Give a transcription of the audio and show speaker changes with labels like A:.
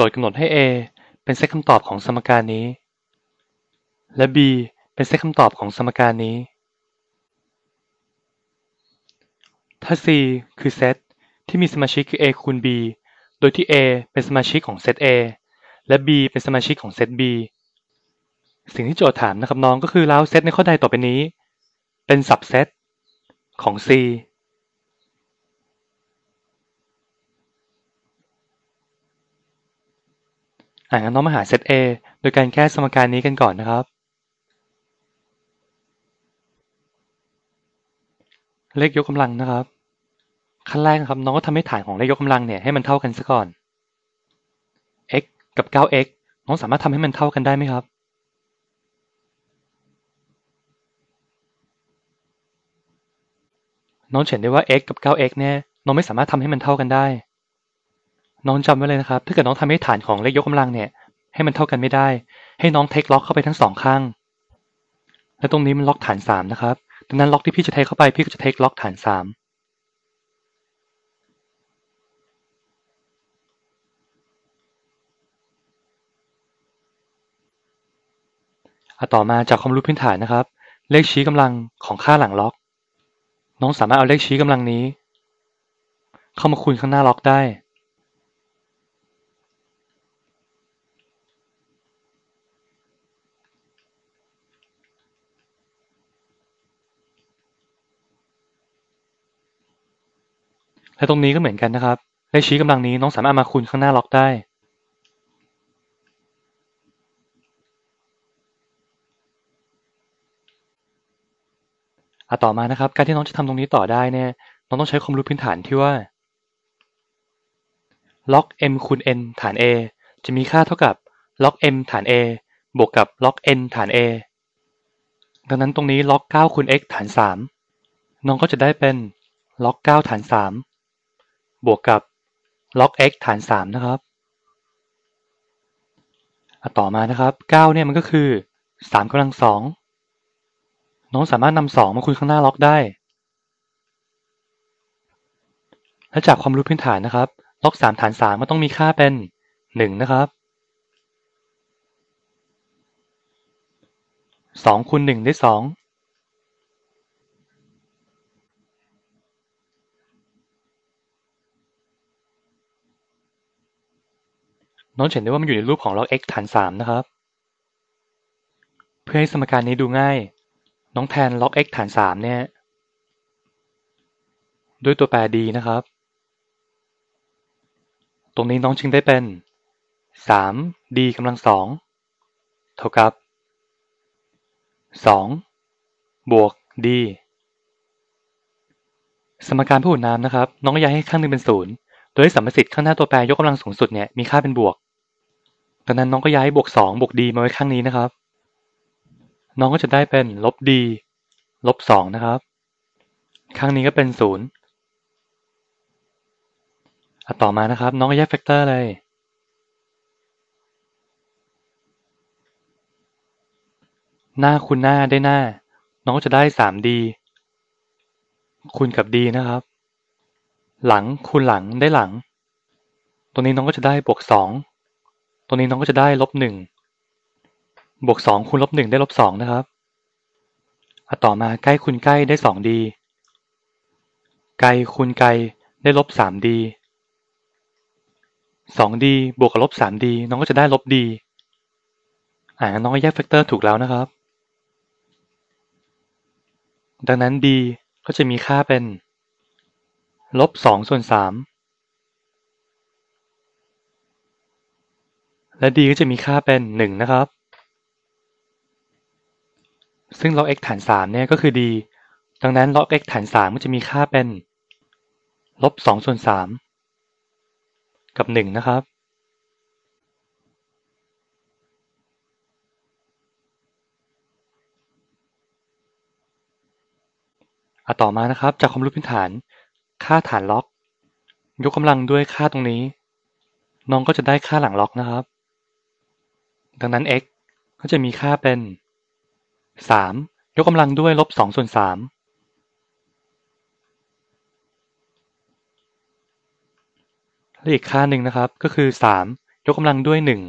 A: โจทย์กำหนดให้ a เป็นเซตคำตอบของสมการนี้ และ b เป็นเซตคำตอบของสมการนี้ ถ้า c คือเซตที่มีสมาชิกคือ a คูณ b โดยที่ a เป็นสมาชิกของเซต a และ b เป็นสมาชิกของเซต b สิ่งที่โจทย์ถามนะครับน้องก็คือแล้วเซตในข้อใดต่อไปนี้ เป็นสับเซตของ c อ่างั้นน้องมาหาเซต A โดยการแก้สมการนี้กันก่อนนะครับ เลขยกกำลังนะครับ ขั้นแรกนะครับน้องก็ทำให้ฐานของเลขยกกำลังเนี่ยให้มันเท่ากันซะก่อน x กับ 9x น้องสามารถทำให้มันเท่ากันได้ไหมครับน้องเห็นได้ว่า x กับ 9x เนี่ย น้องไม่สามารถทำให้มันเท่ากันได้ น้องจำไว้เลยนะครับ ถ้าเกิดน้องทำให้ฐานของเลขยกกำลังเนี่ย ให้มันเท่ากันไม่ได้ ให้น้องเทคล็อกเข้าไปทั้งสองข้าง และตรงนี้มันล็อกฐานสามนะครับ ดังนั้นล็อกที่พี่จะเทคเข้าไปพี่ก็จะเทคล็อกฐานสามอะต่อมาจากความรู้พื้นฐานนะครับ เลขชี้กำลังของค่าหลังล็อก น้องสามารถเอาเลขชี้กำลังนี้ เข้ามาคูณข้างหน้าล็อกได้ และตรงนี้ก็เหมือนกันนะครับเลขชี้กำลังนี้น้องสามารถมาคูณข้างหน้าล็อกได้อะต่อมานะครับ การที่น้องจะทำตรงนี้ต่อได้เนี่ย น้องต้องใช้ความรู้พื้นฐานที่ว่า log m คูณ n ฐาน a จะมีค่าเท่ากับ log m ฐาน a บวกกับ log n ฐาน a ดังนั้นตรงนี้ log 9คูณ x ฐาน 3 น้องก็จะได้เป็น log 9ฐาน 3 บวกกับ log x ฐาน 3 นะครับอะต่อมานะครับ 9 เนี่ยมันก็คือ 3กำลัง2น้องสามารถนำ2มาคูณข้างหน้าล็อกได้ และจากความรู้พื้นฐานนะครับ ล็อก 3 ฐาน 3 มันต้องมีค่าเป็น 1 นะครับ 2คูณ1ได้ 2 น้องเห็นได้ว่ามันอยู่ในรูปของ log x ฐาน3นะครับ เพื่อให้สมการนี้ดูง่าย น้องแทน log x ฐาน3เนี่ย ด้วยตัวแปร d นะครับ ตรงนี้น้องจึงได้เป็น 3d กำลังสองเท่ากับ 2 บวก d สมการผู้อุ่นน้ำนะครับ น้องก็ย้ายให้ข้างหนึ่งเป็นศูนย์โดยสัมประสิทธิ์ข้างหน้าตัวแปรยกกำลังสูงสุดเนี่ยมีค่าเป็นบวก ดังนั้นน้องก็ย้ายบวก2บวก d มาไว้ข้างนี้นะครับ น้องก็จะได้เป็นลบ d ลบ2นะครับ ข้างนี้ก็เป็นศูนย์ต่อมานะครับ น้องก็แยกแฟกเตอร์เลยหน้าคูณหน้าได้หน้า น้องก็จะได้ 3d คูณกับ d นะครับ หลังคูณหลังได้หลัง ตรงนี้น้องก็จะได้บวก2 ตรงนี้น้องก็จะได้ลบ1บวก2คูณลบ1ได้ลบ2นะครับอต่อมาใกล้คูณใกล้ได้ 2d ไกลคูณไกลได้ลบ 3d 2d บวกกับลบ 3d น้องก็จะได้ลบ d อ่าน้องแยกแฟกเตอร์ถูกแล้วนะครับ ดังนั้น d ก็จะมีค่าเป็นลบ2ส่วน3 และ d ก็จะมีค่าเป็น 1 นะครับ ซึ่ง log x ฐาน 3 เนี่ยก็คือ d ดังนั้น log x ฐาน 3 ก็จะมีค่าเป็นลบ2ส่วน 3 กับ 1 นะครับอะต่อมานะครับ จากความรู้พื้นฐาน ค่าฐานล็อก ยกกำลังด้วยค่าตรงนี้ น้องก็จะได้ค่าหลังล็อกนะครับ ดังนั้น x ก็จะมีค่าเป็น 3 ยกกำลังด้วยลบ2ส่วน3และอีกค่าหนึ่งนะครับก็คือ 3 ยกกำลังด้วยหนึ่ง